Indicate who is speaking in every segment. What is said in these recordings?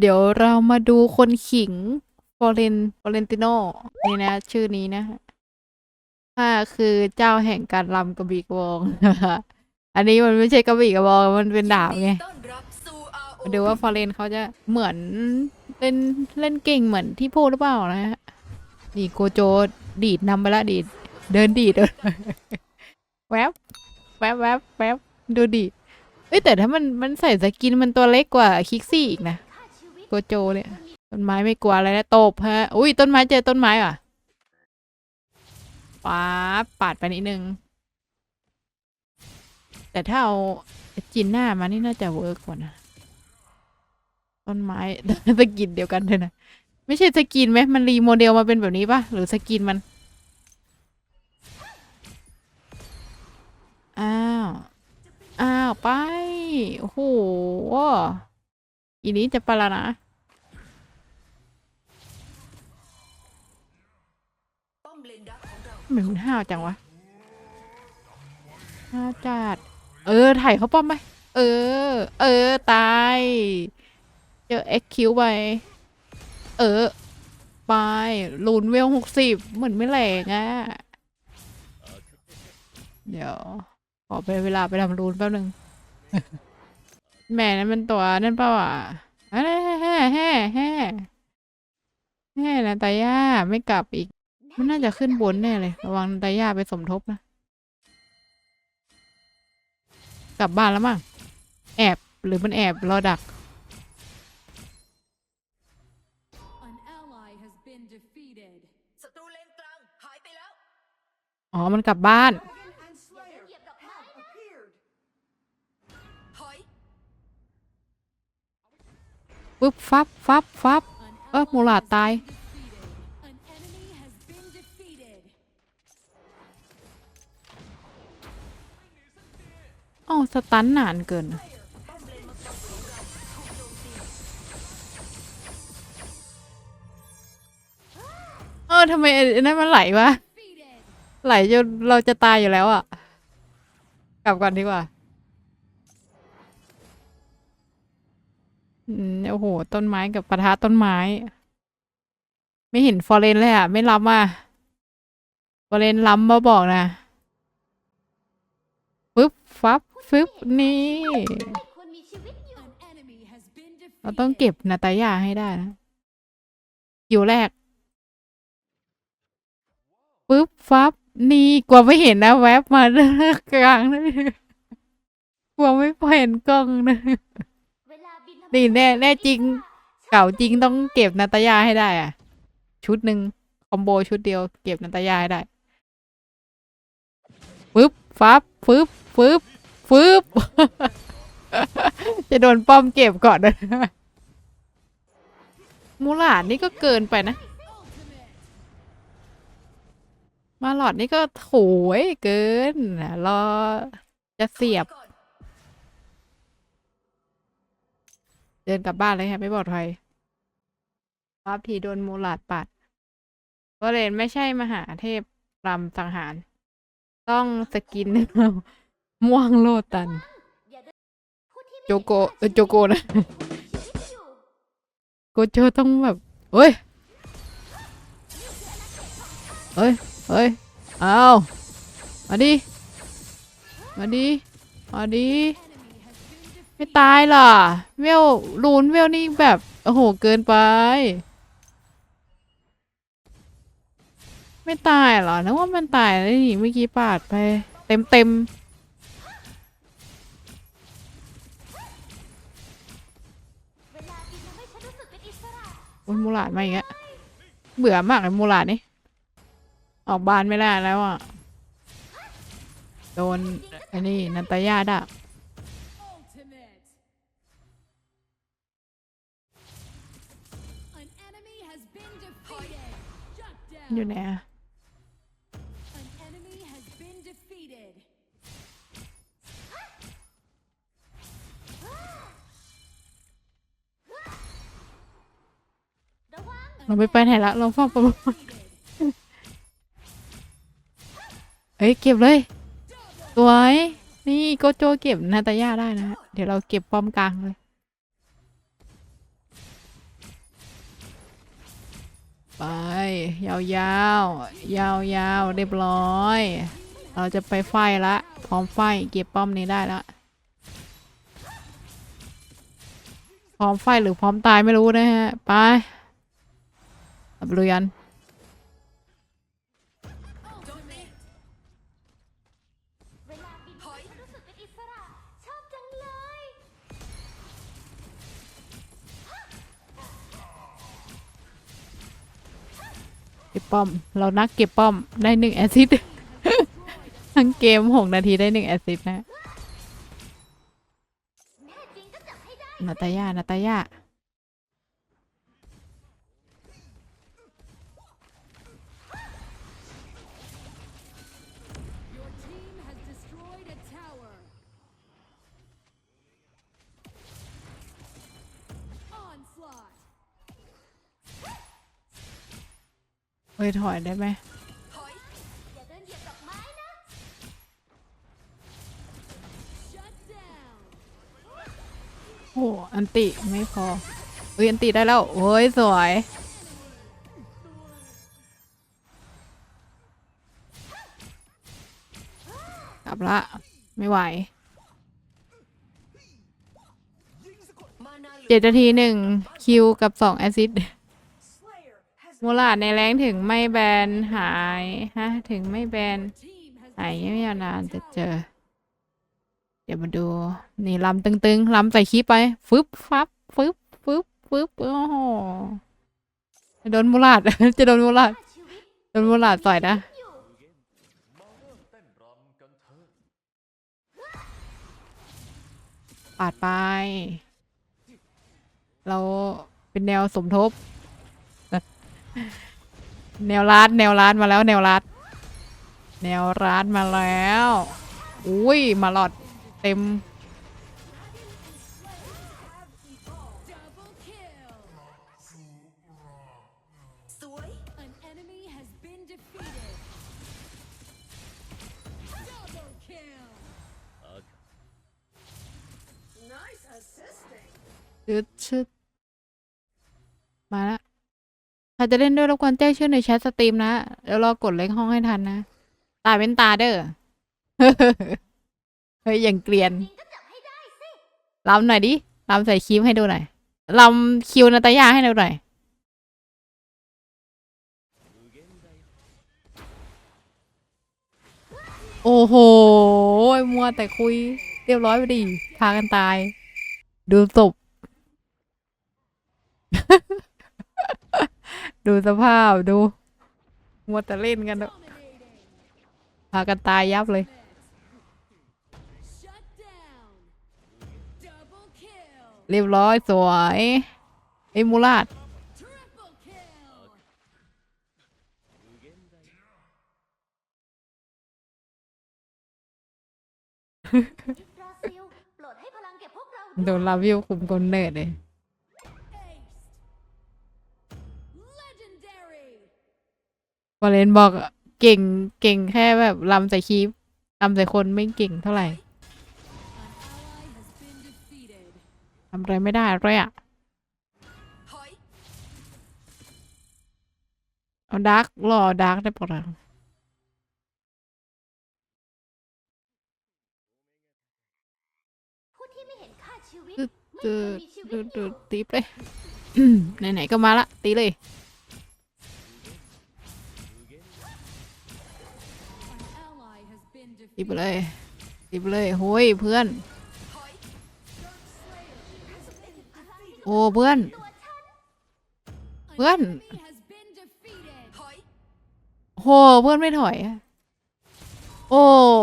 Speaker 1: เดี๋ยวเรามาดูคนขิงฟอเรนฟอเรนติโนนี่นะ ชื่อนี้นะข้าคือเจ้าแห่งการรำกระบี่กระบอง อันนี้มันไม่ใช่กระบี่กระบอง มันเป็นดาบไงมาดูว่าฟอเรนเขาจะเหมือนเล่นเล่นเก่งเหมือนที่พูดหรือเปล่านะฮะนี่โกโจดีดนำไปละดีด เดินดีดแวบแวบแวบแวบดูดีเอ้ยแต่ถ้ามันมันใส่สกินมันตัวเล็กกว่าคิกซี่อีกนะ โกโจเนี่ยต้นไม้ไม่กลัวอะไรนะตบฮะ อุ้ยต้นไม้เจอต้นไม้ว่ะป๊าบปาดไปนิดนึง แต่ถ้าเอาจินหน้ามานี่น่าจะเวิร์กกว่านะต้นไม้สกินเดียวกันเลยนะไม่ใช่สกินไหมมันรีโมเดลมาเป็นแบบนี้ปะหรือสกินมัน อ้าว อ้าว ไป โอ้โห อีนี้จะไปและนะ
Speaker 2: ป้อมเลนดักขอ
Speaker 1: นห้าวจังวะห้าวจัด เออ ถ่ายเขาป้อมไปเออ เออ ตาย เจอเอ็กคิวไป เออ ไปลูนเวลหกสิบเหมือนไม่แหลกอะเดี๋ยว ขอไปเวลาไปทำรูนแป๊บนึง แหม่นั่นมันตัวนั่นเปล่าวะแฮ่แฮ่แฮ่แฮ่แฮ่นะตาย่าไม่กลับอีก มันน่าจะขึ้นบนแน่เลย ระวังตาย่าไปสมทบนะ กลับบ้านแล้วมั้งแอบหรือมันแอบรอดัก อ๋อ มันกลับบ้าน ปึ๊บฟับฟับฟับเออมูลาดตายอ๋อสตันนานเกินเออทำไมไอ้นั่นมันไหลวะ ไหลจนเราจะตายอยู่แล้วอะ่ะ กลับก่อนดีกว่า โอ้โห ต้นไม้กับปะทะต้นไม้ ไม่เห็นฟอเรนเลยอะ ไม่ล้ำอะฟอเรนล้ำมาบอกนะปึ๊บฟับฟึบนี่ เราต้องเก็บนาตายาให้ได้นะคิวแรกปึ๊บฟับนี่กลัวไม่เห็นนะ แวบมาเกลางนะกลัวไม่พอเห็นกล้องนะ นี่แน่แน่จริง เก่าจริงต้องเก็บนาตายาให้ได้อะ ชุดหนึ่งคอมโบชุดเดียวเก็บนาตายาให้ได้ปึ๊บฟับฟึบฟึบฟึบจะโดนป้อมเก็บก่อนนะมูหลาดนี่ก็เกินไปนะ มาหลอดนี่ก็โถยเกินนะรอจะเสียบ เดินกลับบ้านเลยค่ะไม่ปลอดภัยรับทีโดนมูลาดปัดก็เรนไม่ใช่มหาเทพรำสังหาร ต้องสกินม่วงโลตัน โจโกโจโกนะโกโจต้องแบบเฮ้ยเฮ้ยเฮ้ยเอามาดิ มาดิ มาดิ ไม่ตายล่ะ เวลลูนเวลนี่แบบ โอ้โห เกินไป ไม่ตายหรอนึกว่ามันตายแล้วนี่เมื่อกี้ปาดไป เต็มเต็มอ้ยมูหลาดมาอีกแล้วเบื่อมากเลยมูหลาดนี่ ออกบานไม่ได้แล้วอะ โดนไอ้นี่นันตายาด่ะ อยู่
Speaker 3: down.
Speaker 1: ไหนอะ
Speaker 3: An enemy has been defeated.
Speaker 1: เราไม่ไปไหนละ เราเฝ้าประม
Speaker 3: Defeated.
Speaker 1: เอ้ย เก็บเลยสวย นี่โกโจเก็บนาตาย่าได้นะฮะเดี๋ยวเราเก็บป้อมกลางเลย ไป ยาวยาวๆยาวยาวๆเรียบร้อย เราจะไปไฟละ พร้อมไฟเก็บป้อมนี้ได้ละพร้อมไฟหรือพร้อมตายไม่รู้นะฮะ ไปอับเรือน
Speaker 4: เก็บ
Speaker 1: ป้อม เรานักเก็บป้อมได้หนึ่งแอซิดทั้งเกมหกนาทีได้หนึ่งแอซิดนะ
Speaker 4: แน่จริงก็จับให้ได้
Speaker 1: นาตาย่านาตาย่า เฮ้ยถอยได้ไหม
Speaker 2: ถอย
Speaker 4: อย่าเดินเหยียบดอกไม้นะ
Speaker 3: Shut down.
Speaker 1: โอ้อันติไม่พอเฮ้ยอันติได้แล้วโอ้ยสวยกลับละไม่ไหว
Speaker 2: เจ็
Speaker 1: ดนาทีหนึ่งคิวกับสองแอซิด มูลาดในแรงถึงไม่แบนหายฮะถึงไม่แบนหายไม่ยาวนานจะเจอ เดี๋ยวมาดู นี่ลำตึงๆลำใส่คีปไป ฟึบฟับฟึบฟึบฟึบโอ้โหจะโดนมูลาดจะโดนมูลาด
Speaker 4: ถ้าชีวิต
Speaker 1: โดนมูลาดต่อยนะปาดไป เราเป็นแนวสมทบ แนวรัดแนวรัดมาแล้วแนวรัดแนวรัดมาแล้ว อุ้ยมาหลอดเต็ม ครจะเล่นด้วยรบกวนแจ้งชื่อในแชทสตรีมนะแล้วรอกดเล็กห้องให้ทันนะ ตาเป็นตาเด้อ เฮ้ยอย่างเกลียน
Speaker 4: จริงก็จับให้ได้สิ
Speaker 1: ลำหน่อยดิลำใส่คิวให้ดูหน่อยลำคิวนาตายาให้ดูหน่อย โอ้โหมัวแต่คุย เรียบร้อยไปดิพากันตาย ดูศพ ดูสภาพดูมัวแต่เล่นกันเนอะ
Speaker 3: Dominating.
Speaker 1: พากันตายยับเลย
Speaker 3: Shut down. Double kill.
Speaker 1: เรียบร้อยสวยไอ้มูลาด
Speaker 3: Triple kill.
Speaker 4: อิสราซิลโปรดให้พลังแก่พวกเรา
Speaker 1: โดนลาวิวคุมกลเนิร์ดเลย วาเลนบอกอะเก่งเก่งแค่แบบลำใส่คีปลำใส่คนไม่เก่งเท่าไหร่
Speaker 3: An ally has been defeated.
Speaker 1: ทำอะไรไม่ได้เลยอะ
Speaker 2: ถอย
Speaker 1: เอาดาร์กรอดาร์กได้ปะล่ะ
Speaker 4: ผู้ที่ไม่เห็นค่าชีวิต
Speaker 1: ดู
Speaker 4: ไม่
Speaker 1: ดู
Speaker 4: ควรมีชีวิต
Speaker 1: ดู
Speaker 4: อ
Speaker 1: ดู
Speaker 4: ยู่
Speaker 1: ตีไปเลยอืมไหนๆก็มาละตีเลย ตีไป
Speaker 3: defeated.
Speaker 1: เลยตีไปเลยโฮ้ยเพื่อน
Speaker 2: ถอย
Speaker 1: โอ้เพื่อน
Speaker 4: ตัวฉัน
Speaker 3: An
Speaker 1: Vươn.
Speaker 3: enemy has been defeated.
Speaker 2: ถอย
Speaker 1: โหเพื่อนไม่ถอยอะโอ้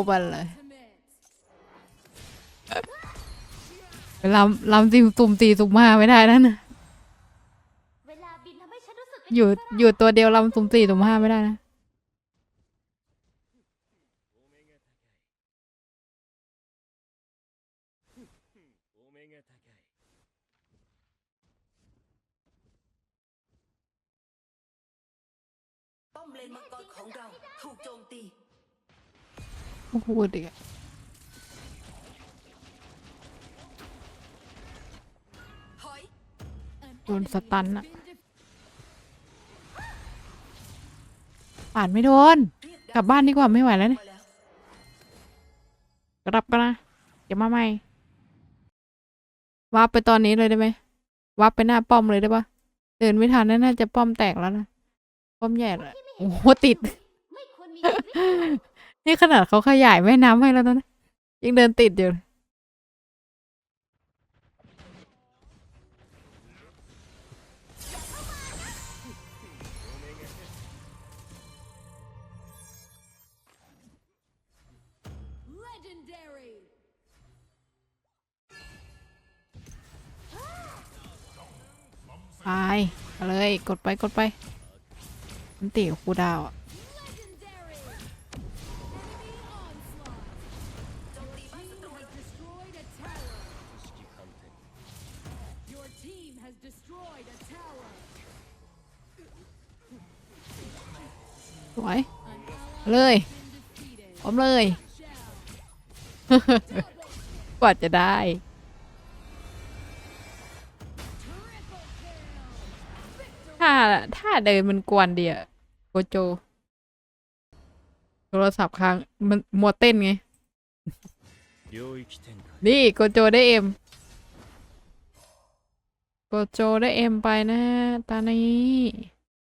Speaker 1: บันเลย
Speaker 3: Ultimate.
Speaker 1: ลำลำซิมตุ่มสี่ตุ่มห้าไม่ได้นั่นนะ
Speaker 4: เวลาบินทำให้ฉันรู้สึกเป็น
Speaker 1: อยู่
Speaker 4: อิสระ
Speaker 1: อยู่ตัวเดียวลำตุ่มสี่ตุ่มห้าไม่ได้นะ
Speaker 2: เลนมังกรของเราถูกโจมตี
Speaker 1: โอ้โหเด็ก
Speaker 2: ถอย
Speaker 3: An
Speaker 1: Đồn
Speaker 3: enemy
Speaker 1: satan
Speaker 3: has
Speaker 1: ạ.
Speaker 3: been defeated.
Speaker 1: ป่านไม่โดน กลับบ้านดีกว่าไม่ไหวแล้วเนี่ย
Speaker 2: มาแล้ว
Speaker 1: กลับกันนะเดี๋ยวมาใหม่วาร์ปไปตอนนี้เลยได้ไหมวาร์ปไปหน้าป้อมเลยได้ปะเดินไม่ทันน่าจะป้อมแตกแล้วนะป้อมใหญ่เลย โอ้โหติด
Speaker 4: ไม่ควรมีชีวิต
Speaker 1: นี่ขนาดเขาขยายแม่น้ำให้แล้วนะ ยังเดินติดอยู่เลย
Speaker 3: Legendary.
Speaker 1: ไปเอาเลย กดไปกดไป มันตีคูดาวอะสวยเลยพร้อมเลย กว่าจะได้ ท่าท่าเดินมันกวนเดียโกโจ โทรศัพท์ค้างมันมัวเต้นไง นี่โกโจได้เอ็มโกโจได้เอ็มไปนะตอนนี้